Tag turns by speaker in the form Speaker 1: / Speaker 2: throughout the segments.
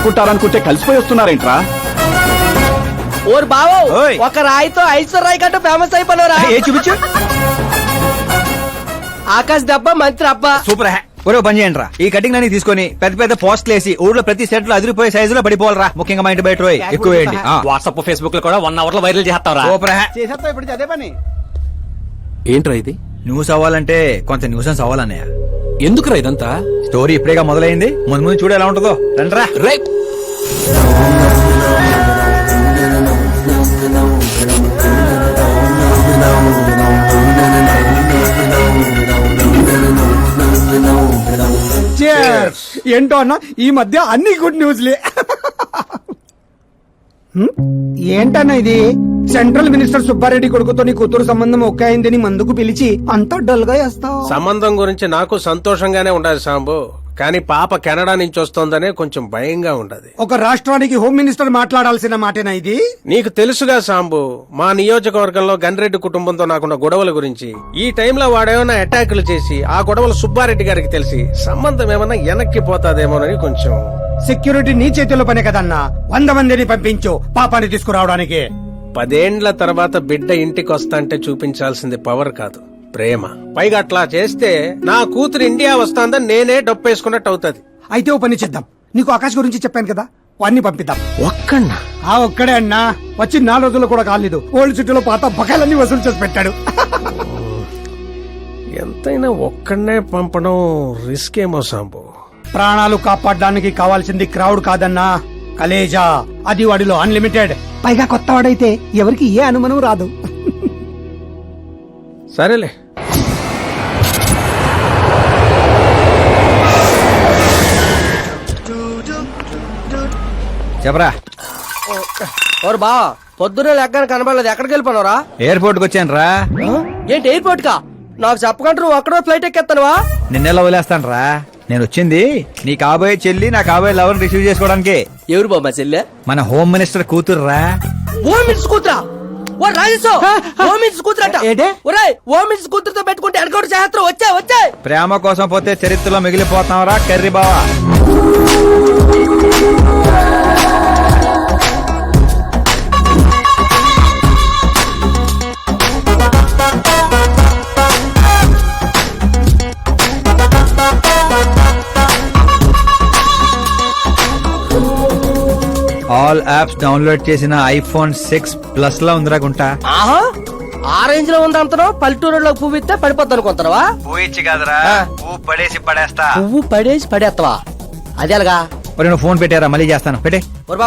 Speaker 1: కొట్టుకుంటారనుకుంటే కలిసిపోయి వస్తున్నారేంట్రా?
Speaker 2: ఓరు బావో
Speaker 3: ఓయ్.
Speaker 2: ఒక రాయితో ఐశ్వర్ రాయ్ కంటే ఫేమస్ అయిపోయినరా?
Speaker 3: ఏ చూపించు.
Speaker 2: ఆకాశ్ దెబ్బ మంత్రి అబ్బా.
Speaker 3: సూపర్ హ్యా ఒరే పని చేయండి రా ఈ కటింగ్ అన్ని తీసుకొని పెద్ద పెద్ద పోస్ట్లు వేసి ఊర్లో ప్రతి సెట్లో అదిరిపోయే సైజులో పడిపోవాలరా. ముఖ్యంగా మా ఇంటి బయట రోయ్. ఎక్కువ వేయండి. ఆ.
Speaker 4: వాట్సాప్ ఫేస్బుక్లో కూడా వన్ అవర్లో వైరల్ చేస్తారా
Speaker 3: సూపర్ హ్యా
Speaker 5: చేసేస్తా ఇప్పుడు అదే పని?
Speaker 4: ఏంట్రా ఇది?
Speaker 3: న్యూస్ అవ్వాలంటే కొంత న్యూసెన్స్ అవ్వాలన్నయ్య.
Speaker 4: ఎందుకురా ఇదంతా?
Speaker 3: స్టోరీ ఇప్పుడేగా మొదలైంది. ముందు ముందు చూడు ఎలా ఉంటుందో. రండ్రా.
Speaker 4: రే
Speaker 5: Cheers. ఏంటో అన్న? ఈ మధ్య అన్ని గుడ్ న్యూస్లే? ఏంటన్న ఇది? సెంట్రల్ మినిస్టర్ సుబ్బారెడ్డి కొడుకుతో నీ కూతురు సంబంధం ఒకే అయిందని మందుకు పిలిచి అంత డల్గా వేస్తావు.
Speaker 6: సంబంధం గురించి నాకు సంతోషంగానే ఉండదు సాంబు. కానీ పాప కెనడా నుంచి వస్తోందనే కొంచెం భయంగా ఉండదు
Speaker 5: ఒక రాష్ట్రానికి హోమ్ మినిస్టర్ మాట్లాడాల్సిన మాటేనా ఇది?
Speaker 6: నీకు తెలుసుగా సాంబు మా నియోజకవర్గంలో గన్రెడ్డి కుటుంబంతో నాకున్న గొడవల గురించి. ఈ టైంలో వాడేమైనా అటాకులు చేసి ఆ గొడవలు సుబ్బారెడ్డి గారికి తెలిసి సంబంధం ఏమైనా వెనక్కి పోతాదేమోనని కొంచెం
Speaker 5: సెక్యూరిటీ నీ చేతిలో పనే కదన్నా. వంద మందిని పంపించు పాపాన్ని తీసుకురావడానికి.
Speaker 6: పదేండ్ల తర్వాత బిడ్డ ఇంటికి వస్తాంటే చూపించాల్సింది పవర్ కాదు ప్రేమ. పైగా అట్లా చేస్తే నా కూతురు ఇండియా వస్తాందని నేనే డప్పేసుకున్నట్టు అవుతుంది.
Speaker 5: అయితే ఓ పని చేద్దాం. నీకు ఆకాశ్ గురించి చెప్పాను కదా వాడిని పంపిద్దాం.
Speaker 6: ఒక్కన్నా
Speaker 5: ఆ ఒక్కడే అన్నా. వచ్చి నాలుగు రోజులు కూడా కాలేదు. ఓల్డ్ సిటీలో పాత బకాయిలన్నీ వసూలు చేసి పెట్టాడు.
Speaker 6: ఎంతైనా ఒక్కడనే పంపడం రిస్క్ ఏమో సాంబు.
Speaker 5: ప్రాణాలు కాపాడడానికి కావాల్సింది క్రౌడ్ కాదన్నా. కలేజా అది వాడిలో అన్లిమిటెడ్. పైగా కొత్త వాడైతే ఎవరికి ఏ అనుమానం రాదు.
Speaker 6: సరేలే.
Speaker 3: చెప్పరా?
Speaker 2: ఓరు బావా పొద్దునే లెక్కన కనబడలేదు. ఎక్కడికి వెళ్ళిపోనరా
Speaker 3: ఎయిర్పోర్ట్కి వచ్చాను రా
Speaker 2: ఏంటి ఎయిర్పోర్ట్ కా నాకు చెప్పకుండా నువ్వు అక్కడో ఫ్లైట్ ఎక్కేస్తానువా
Speaker 3: నిన్నెలా వదిలేస్తాను రా నేను వచ్చింది నీ కాబోయే చెల్లి నా కాబోయే లవర్ రిసీవ్ చేసుకోవడానికి.
Speaker 2: ఎవరు బాబా చెల్లె?
Speaker 3: మన హోమ్ మినిస్టర్ కూతురు రా
Speaker 2: ఓ మినిట్స్ కూతురా? ఓ రాజేశో ఓ మినిట్స్ కూతురట.
Speaker 5: ఏంటి?
Speaker 2: ఒరేయ్ ఓ మినిట్స్ కూతురుతో పెట్టుకుంటే ఎడగొడు చేస్తారు వచ్చా వచ్చా.
Speaker 3: ప్రేమ కోసం పోతే చరిత్రలో మిగిలిపోతాం రా కర్రీ బావా. ఆల్ యాప్స్ డౌన్లోడ్ చేసిన ఐఫోన్ సిక్స్ ప్లస్లో ఉందిరా గుంట.
Speaker 2: ఆహా ఆ రేంజ్లో ఉంది అంతనో పల్లెటూరులో పువ్వు ఇస్తే పడిపోద్ది అనుకుంటారా
Speaker 3: పోయిచ్చి కాదురా
Speaker 2: ఆ.
Speaker 3: పువ్వు పడేసి పడేస్తా.
Speaker 2: పువ్వు పడేసి పడేస్తావా అదే అలాగా
Speaker 3: ఒరే నువ్వు ఫోన్ పెట్టారా మళ్ళీ చేస్తాను. పెట్టే.
Speaker 2: ఒరు.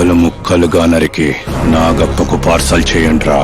Speaker 7: ముక్కలు ముక్కలుగా నరికి నాగప్పకు పార్సల్ చేయండి రా